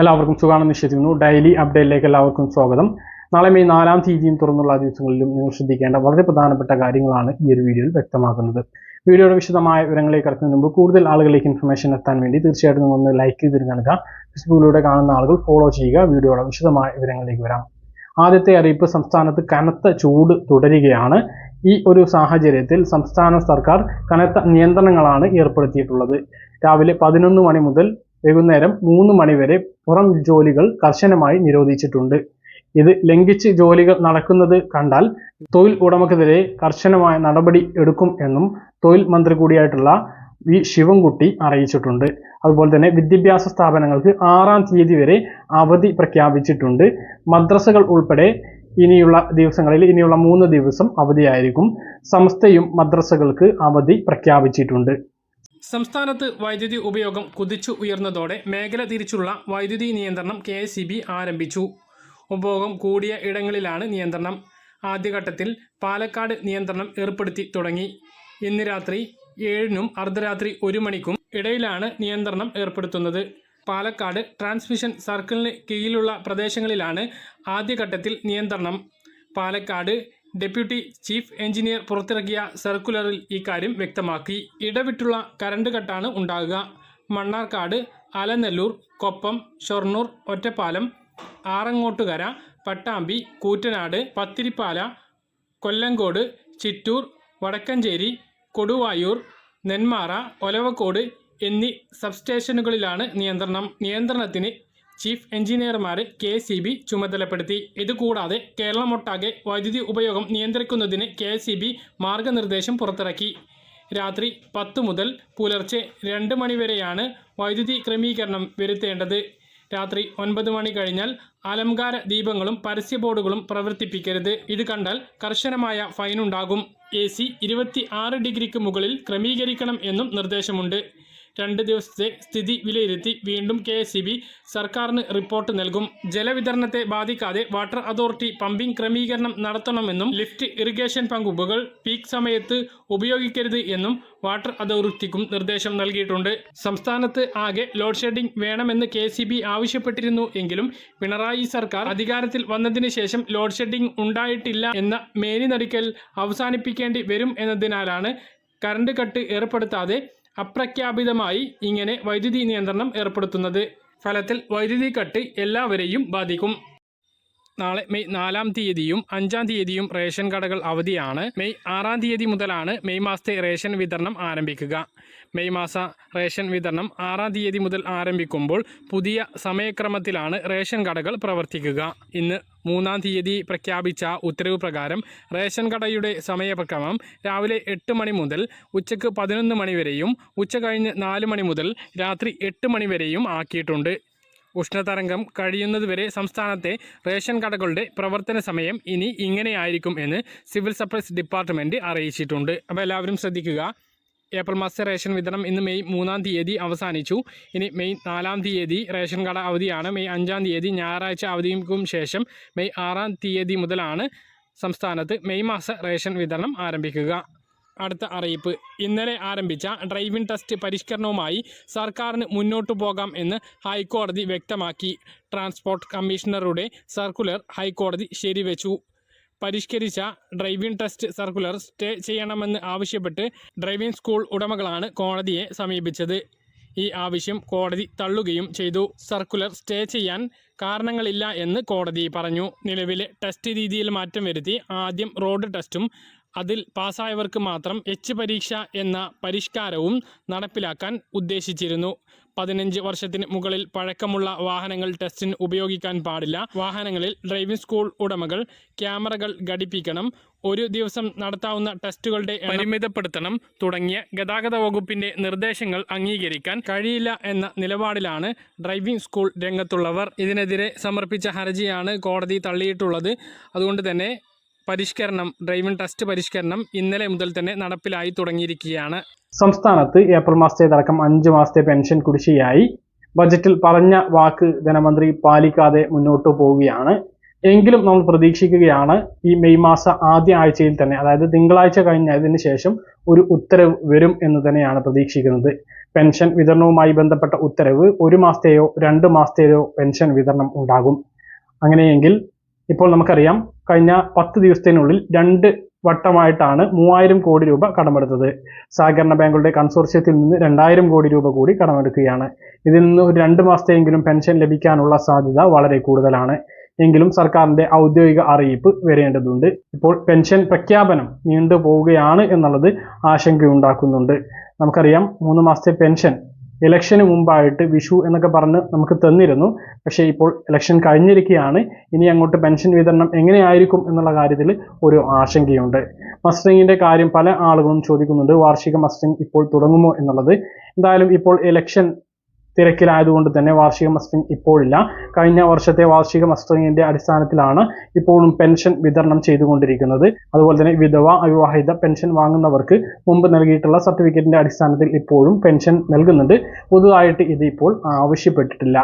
എല്ലാവർക്കും സുഖമാണെന്ന് വിശ്വസിക്കുന്നു. ഡെയിലി അപ്ഡേറ്റിലേക്ക് എല്ലാവർക്കും സ്വാഗതം. നാളെ മെയ് നാലാം തീയതിയും തുറന്നുള്ള ദിവസങ്ങളിലും നിങ്ങൾ ശ്രദ്ധിക്കേണ്ട വളരെ പ്രധാനപ്പെട്ട കാര്യങ്ങളാണ് ഈ ഒരു വീഡിയോയിൽ വ്യക്തമാക്കുന്നത്. വീഡിയോയുടെ വിശദമായ വിവരങ്ങളിലേക്ക് കടക്കുന്നതിന് മുമ്പ് കൂടുതൽ ആളുകളിലേക്ക് ഇൻഫർമേഷൻ എത്താൻ വേണ്ടി തീർച്ചയായിട്ടും ഒന്ന് ലൈക്ക് ചെയ്ത് നൽകുക ഫേസ്ബുക്കിലൂടെ കാണുന്ന ആളുകൾ ഫോളോ ചെയ്യുക. വീഡിയോയുടെ വിശദമായ വിവരങ്ങളിലേക്ക് വരാം. ആദ്യത്തെ അറിയിപ്പ് സംസ്ഥാനത്ത് കനത്ത ചൂട് തുടരുകയാണ്. ഈ ഒരു സാഹചര്യത്തിൽ സംസ്ഥാന സർക്കാർ കനത്ത നിയന്ത്രണങ്ങളാണ് ഏർപ്പെടുത്തിയിട്ടുള്ളത്. രാവിലെ പതിനൊന്ന് മണി മുതൽ വൈകുന്നേരം മൂന്ന് മണിവരെ പുറം ജോലികൾ കർശനമായി നിരോധിച്ചിട്ടുണ്ട്. ഇത് ലംഘിച്ച് ജോലികൾ നടക്കുന്നത് കണ്ടാൽ തൊഴിൽ ഉടമക്കെതിരെ കർശനമായ നടപടി എടുക്കും എന്നും തൊഴിൽ മന്ത്രി കൂടിയായിട്ടുള്ള വി ശിവൻകുട്ടി അറിയിച്ചിട്ടുണ്ട്. അതുപോലെ തന്നെ വിദ്യാഭ്യാസ സ്ഥാപനങ്ങൾക്ക് ആറാം തീയതി വരെ അവധി പ്രഖ്യാപിച്ചിട്ടുണ്ട്. മദ്രസകൾ ഉൾപ്പെടെ ഇനിയുള്ള ദിവസങ്ങളിൽ ഇനിയുള്ള മൂന്ന് ദിവസം അവധിയായിരിക്കും. സംസ്ഥയും മദ്രസകൾക്ക് അവധി പ്രഖ്യാപിച്ചിട്ടുണ്ട്. സംസ്ഥാനത്ത് വൈദ്യുതി ഉപയോഗം കുതിച്ചു ഉയർന്നതോടെ മേഖല തിരിച്ചുള്ള വൈദ്യുതി നിയന്ത്രണം കെ ആരംഭിച്ചു. ഉപഭോഗം കൂടിയ ഇടങ്ങളിലാണ് നിയന്ത്രണം. ആദ്യഘട്ടത്തിൽ പാലക്കാട് നിയന്ത്രണം ഏർപ്പെടുത്തി തുടങ്ങി. ഇന്ന് രാത്രി ഏഴിനും അർദ്ധരാത്രി ഒരു മണിക്കും ഇടയിലാണ് നിയന്ത്രണം ഏർപ്പെടുത്തുന്നത്. പാലക്കാട് ട്രാൻസ്മിഷൻ സർക്കിളിന് കീഴിലുള്ള പ്രദേശങ്ങളിലാണ് ആദ്യഘട്ടത്തിൽ നിയന്ത്രണം. പാലക്കാട് ഡെപ്യൂട്ടി ചീഫ് എഞ്ചിനീയർ പുറത്തിറക്കിയ സർക്കുലറിൽ ഇക്കാര്യം വ്യക്തമാക്കി. ഇടവിട്ടുള്ള കറണ്ട് കട്ടാണ് ഉണ്ടാകുക. മണ്ണാർക്കാട് അലനെല്ലൂർ കൊപ്പം ഷൊർണൂർ ഒറ്റപ്പാലം ആറങ്ങോട്ടുകര പട്ടാമ്പി കൂറ്റനാട് പത്തിരിപ്പാല കൊല്ലങ്കോട് ചിറ്റൂർ വടക്കഞ്ചേരി കൊടുവായൂർ നെന്മാറ ഒലവക്കോട് എന്നീ സബ്സ്റ്റേഷനുകളിലാണ് നിയന്ത്രണം. നിയന്ത്രണത്തിന് ചീഫ് എഞ്ചിനീയർമാരെ കെ സി ബി ചുമതലപ്പെടുത്തി. ഇതുകൂടാതെ കേരളമൊട്ടാകെ വൈദ്യുതി ഉപയോഗം നിയന്ത്രിക്കുന്നതിന് കെ സി ബി മാർഗനിർദ്ദേശം പുറത്തിറക്കി. രാത്രി പത്ത് മുതൽ പുലർച്ചെ രണ്ട് മണിവരെയാണ് വൈദ്യുതി ക്രമീകരണം വരുത്തേണ്ടത്. രാത്രി ഒൻപത് മണി കഴിഞ്ഞാൽ അലങ്കാര ദീപങ്ങളും പരസ്യ ബോർഡുകളും പ്രവർത്തിപ്പിക്കരുത്. ഇത് കണ്ടാൽ കർശനമായ ഫൈനുണ്ടാകും. എ സി ഇരുപത്തി ആറ് ഡിഗ്രിക്ക് മുകളിൽ ക്രമീകരിക്കണം എന്നും നിർദ്ദേശമുണ്ട്. രണ്ട് ദിവസത്തെ സ്ഥിതി വിലയിരുത്തി വീണ്ടും കെ സർക്കാരിന് റിപ്പോർട്ട് നൽകും. ജലവിതരണത്തെ ബാധിക്കാതെ വാട്ടർ അതോറിറ്റി പമ്പിംഗ് ക്രമീകരണം നടത്തണമെന്നും ലിഫ്റ്റ് ഇറിഗേഷൻ പമ്പുകൾ പീക്ക് സമയത്ത് ഉപയോഗിക്കരുത് എന്നും വാട്ടർ അതോറിറ്റിക്കും നിർദ്ദേശം നൽകിയിട്ടുണ്ട്. സംസ്ഥാനത്ത് ആകെ ലോഡ് ഷെഡിംഗ് വേണമെന്ന് കെ ആവശ്യപ്പെട്ടിരുന്നു എങ്കിലും പിണറായി സർക്കാർ അധികാരത്തിൽ വന്നതിന് ശേഷം ലോഡ് ഷെഡിംഗ് ഉണ്ടായിട്ടില്ല എന്ന മേനി നടിക്കൽ അവസാനിപ്പിക്കേണ്ടി വരും എന്നതിനാലാണ് കറണ്ട് കട്ട് ഏർപ്പെടുത്താതെ അപ്രഖ്യാപിതമായി ഇങ്ങനെ വൈദ്യുതി നിയന്ത്രണം ഏർപ്പെടുത്തുന്നത്. ഫലത്തിൽ വൈദ്യുതി കട്ട് എല്ലാവരെയും ബാധിക്കും. നാളെ മെയ് നാലാം തീയതിയും അഞ്ചാം തീയതിയും റേഷൻ കടകൾ അവധിയാണ്. മെയ് ആറാം തീയതി മുതലാണ് മെയ് മാസത്തെ റേഷൻ വിതരണം ആരംഭിക്കുക. മെയ് മാസ റേഷൻ വിതരണം ആറാം തീയതി മുതൽ ആരംഭിക്കുമ്പോൾ പുതിയ സമയക്രമത്തിലാണ് റേഷൻ കടകൾ പ്രവർത്തിക്കുക. ഇന്ന് മൂന്നാം തീയതി പ്രഖ്യാപിച്ച ഉത്തരവ് പ്രകാരം റേഷൻ കടയുടെ സമയക്രമം രാവിലെ എട്ട് മണി മുതൽ ഉച്ചയ്ക്ക് പതിനൊന്ന് മണി വരെയും ഉച്ച കഴിഞ്ഞ് നാല് മണി മുതൽ രാത്രി എട്ട് മണി വരെയും ആക്കിയിട്ടുണ്ട്. ഉഷ്ണതരംഗം കഴിയുന്നതുവരെ സംസ്ഥാനത്തെ റേഷൻ കടകളുടെ പ്രവർത്തന സമയം ഇനി ഇങ്ങനെയായിരിക്കും എന്ന് സിവിൽ സപ്ലൈസ് ഡിപ്പാർട്ട്മെന്റ് അറിയിച്ചിട്ടുണ്ട്. അപ്പോൾ എല്ലാവരും ശ്രദ്ധിക്കുക. ഏപ്രിൽ മാസത്തെ റേഷൻ വിതരണം ഇന്ന് മെയ് മൂന്നാം തീയതി അവസാനിച്ചു. ഇനി മെയ് നാലാം തീയതി റേഷൻ കട അവധിയാണ്. മെയ് അഞ്ചാം തീയതി ഞായറാഴ്ച അവധിക്കും ശേഷം മെയ് ആറാം തീയതി മുതലാണ് സംസ്ഥാനത്ത് മെയ് മാസ റേഷൻ വിതരണം ആരംഭിക്കുക. അടുത്ത അറിയിപ്പ്. ഇന്നലെ ആരംഭിച്ച ഡ്രൈവിംഗ് ടെസ്റ്റ് പരിഷ്കരണവുമായി സർക്കാരിന് മുന്നോട്ടു പോകാം എന്ന് ഹൈക്കോടതി വ്യക്തമാക്കി. ട്രാൻസ്പോർട്ട് കമ്മീഷണറുടെ സർക്കുലർ ഹൈക്കോടതി ശരിവെച്ചു. പരിഷ്കരിച്ച ഡ്രൈവിംഗ് ടെസ്റ്റ് സർക്കുലർ സ്റ്റേ ചെയ്യണമെന്ന് ആവശ്യപ്പെട്ട് ഡ്രൈവിംഗ് സ്കൂൾ ഉടമകളാണ് കോടതിയെ സമീപിച്ചത്. ഈ ആവശ്യം കോടതി തള്ളുകയും ചെയ്തു. സർക്കുലർ സ്റ്റേ ചെയ്യാൻ കാരണങ്ങളില്ല എന്ന് കോടതി പറഞ്ഞു. നിലവിലെ ടെസ്റ്റ് രീതിയിൽ മാറ്റം വരുത്തി ആദ്യം റോഡ് ടെസ്റ്റും അതിൽ പാസ്സായവർക്ക് മാത്രം എച്ച് പരീക്ഷ എന്ന പരിഷ്കാരവും നടപ്പിലാക്കാൻ ഉദ്ദേശിച്ചിരുന്നു. പതിനഞ്ച് വർഷത്തിന് മുകളിൽ പഴക്കമുള്ള വാഹനങ്ങൾ ടെസ്റ്റിന് ഉപയോഗിക്കാൻ പാടില്ല. വാഹനങ്ങളിൽ ഡ്രൈവിംഗ് സ്കൂൾ ഉടമകൾ ക്യാമറകൾ ഘടിപ്പിക്കണം. ഒരു ദിവസം നടത്താവുന്ന ടെസ്റ്റുകളുടെ പരിമിതപ്പെടുത്തണം. തുടങ്ങിയ ഗതാഗത വകുപ്പിന്റെ നിർദ്ദേശങ്ങൾ അംഗീകരിക്കാൻ കഴിയില്ല എന്ന നിലപാടിലാണ് ഡ്രൈവിംഗ് സ്കൂൾ രംഗത്തുള്ളവർ. ഇതിനെതിരെ സമർപ്പിച്ച ഹർജിയാണ് കോടതി തള്ളിയിട്ടുള്ളത്. അതുകൊണ്ട് തന്നെ പരിഷ്കരണം ഡ്രൈവിംഗ് ടെസ്റ്റ് പരിഷ്കരണം ഇന്നലെ മുതൽ തന്നെ നടപ്പിലായി തുടങ്ങിയിരിക്കുകയാണ്. സംസ്ഥാനത്ത് ഏപ്രിൽ മാസത്തേതടക്കം അഞ്ച് മാസത്തെ പെൻഷൻ കുടിശ്ശികയായി. ബജറ്റിൽ പറഞ്ഞ വാക്ക് ധനമന്ത്രി പാലിക്കാതെ മുന്നോട്ട് പോവുകയാണ്. എങ്കിലും നമ്മൾ പ്രതീക്ഷിക്കുകയാണ് ഈ മെയ് മാസ ആദ്യ ആഴ്ചയിൽ തന്നെ അതായത് തിങ്കളാഴ്ച കഴിഞ്ഞതിന് ശേഷം ഒരു ഉത്തരവ് വരും എന്ന് തന്നെയാണ് പ്രതീക്ഷിക്കുന്നത്. പെൻഷൻ വിതരണവുമായി ബന്ധപ്പെട്ട ഉത്തരവ് ഒരു മാസത്തെയോ രണ്ട് മാസത്തെയോ പെൻഷൻ വിതരണം ഉണ്ടാകും. അങ്ങനെയെങ്കിൽ ഇപ്പോൾ നമുക്കറിയാം കഴിഞ്ഞ പത്ത് ദിവസത്തിനുള്ളിൽ രണ്ട് വട്ടമായിട്ടാണ് മൂവായിരം കോടി രൂപ കടമെടുത്തത്. സഹകരണ ബാങ്കുകളുടെ കൺസോർഷ്യത്തിൽ നിന്ന് രണ്ടായിരം കോടി രൂപ കൂടി കടമെടുക്കുകയാണ്. ഇതിൽ നിന്ന് ഒരു രണ്ട് മാസത്തെയെങ്കിലും പെൻഷൻ ലഭിക്കാനുള്ള സാധ്യത വളരെ കൂടുതലാണ്. എങ്കിലും സർക്കാരിന്റെ ഔദ്യോഗിക അറിയിപ്പ് വരേണ്ടതുണ്ട്. ഇപ്പോൾ പെൻഷൻ പ്രഖ്യാപനം നീണ്ടു പോവുകയാണ് എന്നുള്ളത് ആശങ്കയുണ്ടാക്കുന്നുണ്ട്. നമുക്കറിയാം മൂന്ന് മാസത്തെ പെൻഷൻ ഇലക്ഷന് മുമ്പായിട്ട് വിഷു എന്നൊക്കെ പറഞ്ഞ് നമുക്ക് തന്നിരുന്നു. പക്ഷേ ഇപ്പോൾ ഇലക്ഷൻ കഴിഞ്ഞിരിക്കുകയാണ്. ഇനി അങ്ങോട്ട് പെൻഷൻ വിതരണം എങ്ങനെയായിരിക്കും എന്നുള്ള കാര്യത്തിൽ ഒരു ആശങ്കയുണ്ട്. മസ്റ്ററിങ്ങിന്റെ കാര്യം പല ആളുകളും ചോദിക്കുന്നുണ്ട്. വാർഷിക മസ്റ്ററിങ് ഇപ്പോൾ തുടങ്ങുമോ എന്നുള്ളത്. എന്തായാലും ഇപ്പോൾ ഇലക്ഷൻ തിരക്കിലായതുകൊണ്ട് തന്നെ വാർഷിക മസ്റ്ററിംഗ് ഇപ്പോഴില്ല. കഴിഞ്ഞ വർഷത്തെ വാർഷിക മസ്റ്ററിങ്ങിന്റെ അടിസ്ഥാനത്തിലാണ് ഇപ്പോഴും പെൻഷൻ വിതരണം ചെയ്തുകൊണ്ടിരിക്കുന്നത്. അതുപോലെ തന്നെ വിധവ അവിവാഹിത പെൻഷൻ വാങ്ങുന്നവർക്ക് മുമ്പ് നൽകിയിട്ടുള്ള സർട്ടിഫിക്കറ്റിന്റെ അടിസ്ഥാനത്തിൽ ഇപ്പോഴും പെൻഷൻ നൽകുന്നുണ്ട്. പുതുതായിട്ട് ഇത് ഇപ്പോൾ ആവശ്യപ്പെട്ടിട്ടില്ല.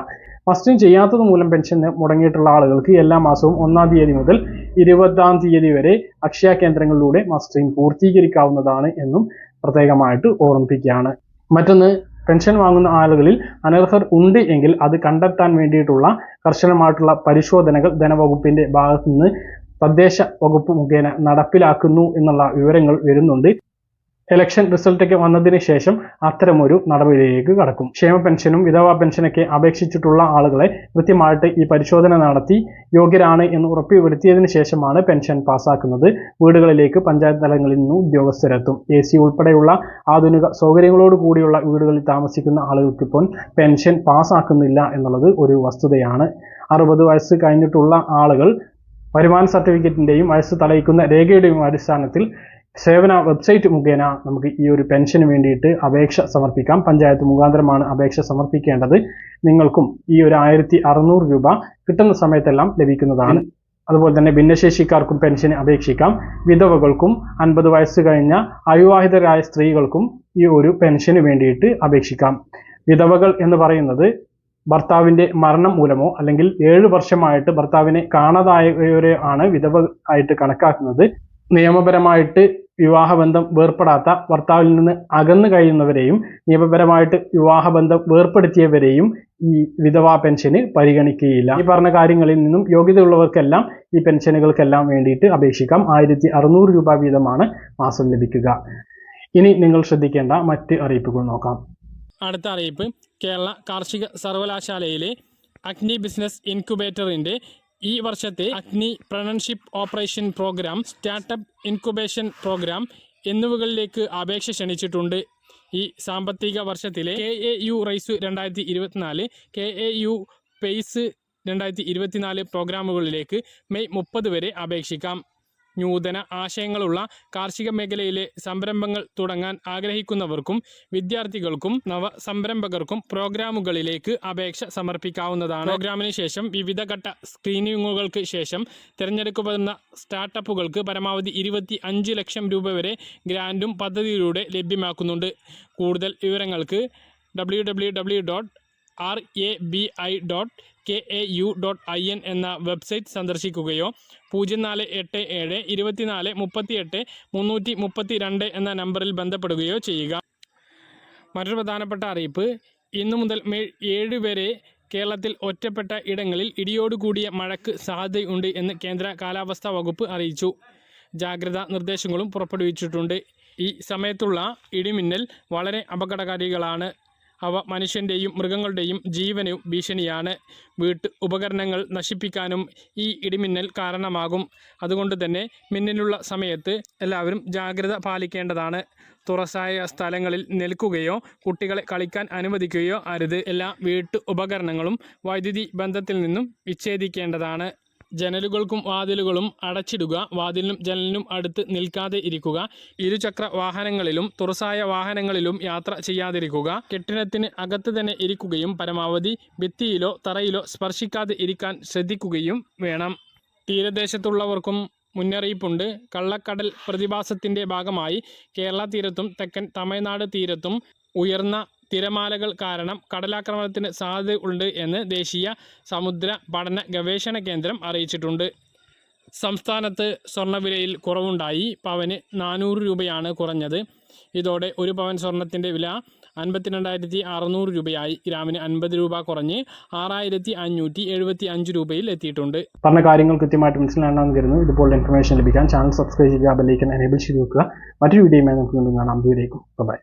മസ്റ്ററിംഗ് ചെയ്യാത്തത് മൂലം പെൻഷൻ മുടങ്ങിയിട്ടുള്ള ആളുകൾക്ക് എല്ലാ മാസവും ഒന്നാം തീയതി മുതൽ ഇരുപതാം തീയതി വരെ അക്ഷയ കേന്ദ്രങ്ങളിലൂടെ മസ്റ്ററിംഗ് പൂർത്തീകരിക്കാവുന്നതാണ് എന്നും പ്രത്യേകമായിട്ട് ഓർമ്മിപ്പിക്കുകയാണ്. മറ്റൊന്ന് പെൻഷൻ വാങ്ങുന്ന ആളുകളിൽ അനർഹർ ഉണ്ട് എങ്കിൽ അത് കണ്ടെത്താൻ വേണ്ടിയിട്ടുള്ള കർശനമായിട്ടുള്ള പരിശോധനകൾ ധനവകുപ്പിന്റെ ഭാഗത്തുനിന്ന് തദ്ദേശ വകുപ്പ് മുഖേന നടപ്പിലാക്കുന്നു എന്നുള്ള വിവരങ്ങൾ വരുന്നുണ്ട്. ഇലക്ഷൻ റിസൾട്ടൊക്കെ വന്നതിന് ശേഷം അത്തരമൊരു നടപടിയിലേക്ക് കടക്കും. ക്ഷേമ പെൻഷനും വിധവാ പെൻഷനൊക്കെ അപേക്ഷിച്ചിട്ടുള്ള ആളുകളെ കൃത്യമായിട്ട് ഈ പരിശോധന നടത്തി യോഗ്യരാണ് എന്ന് ഉറപ്പുവരുത്തിയതിന് ശേഷമാണ് പെൻഷൻ പാസ്സാക്കുന്നത്. വീടുകളിലേക്ക് പഞ്ചായത്ത് തലങ്ങളിൽ നിന്നും ഉദ്യോഗസ്ഥരെത്തും. എ സി ഉൾപ്പെടെയുള്ള ആധുനിക സൗകര്യങ്ങളോട് കൂടിയുള്ള വീടുകളിൽ താമസിക്കുന്ന ആളുകൾക്കിപ്പോൾ പെൻഷൻ പാസ്സാക്കുന്നില്ല എന്നുള്ളത് ഒരു വസ്തുതയാണ്. അറുപത് വയസ്സ് കഴിഞ്ഞിട്ടുള്ള ആളുകൾ വരുമാന സർട്ടിഫിക്കറ്റിന്റെയും വയസ്സ് തലയിക്കുന്ന രേഖയുടെയും അടിസ്ഥാനത്തിൽ സേവന വെബ്സൈറ്റ് മുഖേന നമുക്ക് ഈ ഒരു പെൻഷന് വേണ്ടിയിട്ട് അപേക്ഷ സമർപ്പിക്കാം. പഞ്ചായത്ത് മുഖാന്തരമാണ് അപേക്ഷ സമർപ്പിക്കേണ്ടത്. നിങ്ങൾക്കും ഈ ഒരു ആയിരത്തി രൂപ കിട്ടുന്ന സമയത്തെല്ലാം ലഭിക്കുന്നതാണ്. അതുപോലെ തന്നെ ഭിന്നശേഷിക്കാർക്കും പെൻഷന് അപേക്ഷിക്കാം. വിധവകൾക്കും അൻപത് വയസ്സ് കഴിഞ്ഞ അവിവാഹിതരായ സ്ത്രീകൾക്കും ഈ ഒരു പെൻഷന് വേണ്ടിയിട്ട് അപേക്ഷിക്കാം. വിധവകൾ എന്ന് പറയുന്നത് ഭർത്താവിന്റെ മരണം മൂലമോ അല്ലെങ്കിൽ ഏഴ് വർഷമായിട്ട് ഭർത്താവിനെ കാണാതായവരെ ആണ് വിധവ ആയിട്ട് കണക്കാക്കുന്നത്. നിയമപരമായിട്ട് വിവാഹബന്ധം വേർപ്പെടാത്ത ഭർത്താവിൽ നിന്ന് അകന്നു കഴിയുന്നവരെയും നിയമപരമായിട്ട് വിവാഹബന്ധം വേർപ്പെടുത്തിയവരെയും ഈ വിധവാ പെൻഷന് പരിഗണിക്കുകയില്ല. ഈ പറഞ്ഞ കാര്യങ്ങളിൽ നിന്നും യോഗ്യതയുള്ളവർക്കെല്ലാം ഈ പെൻഷനുകൾക്കെല്ലാം വേണ്ടിയിട്ട് അപേക്ഷിക്കാം. ആയിരത്തി അറുന്നൂറ് രൂപ വീതമാണ് മാസം ലഭിക്കുക. ഇനി നിങ്ങൾ ശ്രദ്ധിക്കേണ്ട മറ്റ് അറിയിപ്പുകൾ നോക്കാം. അടുത്ത അറിയിപ്പ്. കേരള കാർഷിക സർവകലാശാലയിലെ അഗ്നി ബിസിനസ് ഇൻക്യുബേറ്ററിന്റെ ഈ വർഷത്തെ entrepreneurship operation programme startup incubation programme എന്നിവകളിലേക്ക് അപേക്ഷ ക്ഷണിച്ചിട്ടുണ്ട്. ഈ സാമ്പത്തിക വർഷത്തിലെ കെ എ യു റൈസ് രണ്ടായിരത്തി ഇരുപത്തിനാല് കെ എ യു പേസ് രണ്ടായിരത്തി ഇരുപത്തിനാല് പ്രോഗ്രാമുകളിലേക്ക് മെയ് മുപ്പത് വരെ അപേക്ഷിക്കാം. നൂതന ആശയങ്ങളുള്ള കാർഷിക മേഖലയിലെ സംരംഭങ്ങൾ തുടങ്ങാൻ ആഗ്രഹിക്കുന്നവർക്കും വിദ്യാർത്ഥികൾക്കും നവ സംരംഭകർക്കും പ്രോഗ്രാമുകളിലേക്ക് അപേക്ഷ സമർപ്പിക്കാവുന്നതാണ്. പ്രോഗ്രാമിന് ശേഷം വിവിധ ഘട്ട സ്ക്രീനിങ്ങുകൾക്ക് ശേഷം തിരഞ്ഞെടുക്കപ്പെടുന്ന സ്റ്റാർട്ടപ്പുകൾക്ക് പരമാവധി ഇരുപത്തി അഞ്ച് ലക്ഷം രൂപ വരെ ഗ്രാന്റും പദ്ധതിയിലൂടെ ലഭ്യമാക്കുന്നുണ്ട്. കൂടുതൽ വിവരങ്ങൾക്ക് W W W dot R A B I dot K A U dot I N എന്ന വെബ്സൈറ്റ് സന്ദർശിക്കുകയോ പൂജ്യം നാല് എട്ട് ഏഴ് ഇരുപത്തിനാല് മുപ്പത്തിയെട്ട് മുന്നൂറ്റി മുപ്പത്തി രണ്ട് എന്ന നമ്പറിൽ ബന്ധപ്പെടുകയോ ചെയ്യുക. മറ്റൊരു പ്രധാനപ്പെട്ട അറിയിപ്പ് ഇന്നു മുതൽ മെയ് ഏഴ് വരെ കേരളത്തിൽ ഒറ്റപ്പെട്ട ഇടങ്ങളിൽ ഇടിയോടുകൂടിയ മഴയ്ക്ക് സാധ്യതയുണ്ട് എന്ന് കേന്ദ്ര കാലാവസ്ഥാ വകുപ്പ് അറിയിച്ചു. ജാഗ്രതാ നിർദ്ദേശങ്ങളും പുറപ്പെടുവിച്ചിട്ടുണ്ട്. ഈ സമയത്തുള്ള ഇടിമിന്നൽ വളരെ അപകടകാരികളാണ്. അവ മനുഷ്യന്റെയും മൃഗങ്ങളുടെയും ജീവന് ഭീഷണിയാണ്. വീട്ട് ഉപകരണങ്ങൾ നശിപ്പിക്കാനും ഈ ഇടിമിന്നൽ കാരണമാകും. അതുകൊണ്ട് തന്നെ മിന്നലുള്ള സമയത്ത് എല്ലാവരും ജാഗ്രത പാലിക്കേണ്ടതാണ്. തുറസായ സ്ഥലങ്ങളിൽ നിൽക്കുകയോ കുട്ടികളെ കളിക്കാൻ അനുവദിക്കുകയോ അരുത്. എല്ലാ വീട്ടു ഉപകരണങ്ങളും വൈദ്യുതി ബന്ധത്തിൽ നിന്നും വിച്ഛേദിക്കേണ്ടതാണ്. ജനലുകൾക്കും വാതിലുകളും അടച്ചിടുക വാതിലിനും ജനലിനും അടുത്ത് നിൽക്കാതെ ഇരിക്കുക ഇരുചക്ര വാഹനങ്ങളിലും തുറസായ വാഹനങ്ങളിലും യാത്ര ചെയ്യാതിരിക്കുക കെട്ടിടത്തിന് അകത്ത് തന്നെ ഇരിക്കുകയും പരമാവധി ഭിത്തിയിലോ തറയിലോ സ്പർശിക്കാതെ ഇരിക്കാൻ ശ്രദ്ധിക്കുകയും വേണം. തീരദേശത്തുള്ളവർക്കും മുന്നറിയിപ്പുണ്ട്. കള്ളക്കടൽ പ്രതിഭാസത്തിന്റെ ഭാഗമായി കേരള തീരത്തും തെക്കൻ തമിഴ്നാട് തീരത്തും ഉയർന്ന തിരമാലകൾ കാരണം കടലാക്രമണത്തിന് സാധ്യതയുണ്ട് എന്ന് ദേശീയ സമുദ്ര പഠന ഗവേഷണ കേന്ദ്രം അറിയിച്ചിട്ടുണ്ട്. സംസ്ഥാനത്ത് സ്വർണവിലയിൽ കുറവുണ്ടായി. പവന് നാനൂറ് രൂപയാണ് കുറഞ്ഞത്. ഇതോടെ ഒരു പവൻ സ്വർണത്തിന്റെ വില അൻപത്തിരണ്ടായിരത്തി അറുന്നൂറ് രൂപയായി. ഗ്രാമിന് അൻപത് രൂപ കുറഞ്ഞ് ആറായിരത്തി അഞ്ഞൂറ്റി എഴുപത്തി അഞ്ച് രൂപയിൽ എത്തിയിട്ടുണ്ട്. പറഞ്ഞ കാര്യങ്ങൾ കൃത്യമായിട്ട് മനസ്സിലാണെന്ന് കരുതുന്നു. ഇതുപോലുള്ള ഇൻഫർമേഷൻ ലഭിക്കാൻ ചാനൽ സബ്സ്ക്രൈബ് ചെയ്യുക ബെല്ലൈക്കൻ എനേബിൾ ചെയ്ത് വെക്കുക. മറ്റൊരു വീഡിയോയുമായി നമുക്ക് വീണ്ടും കാണാം. ദൂരേക്കും ബൈ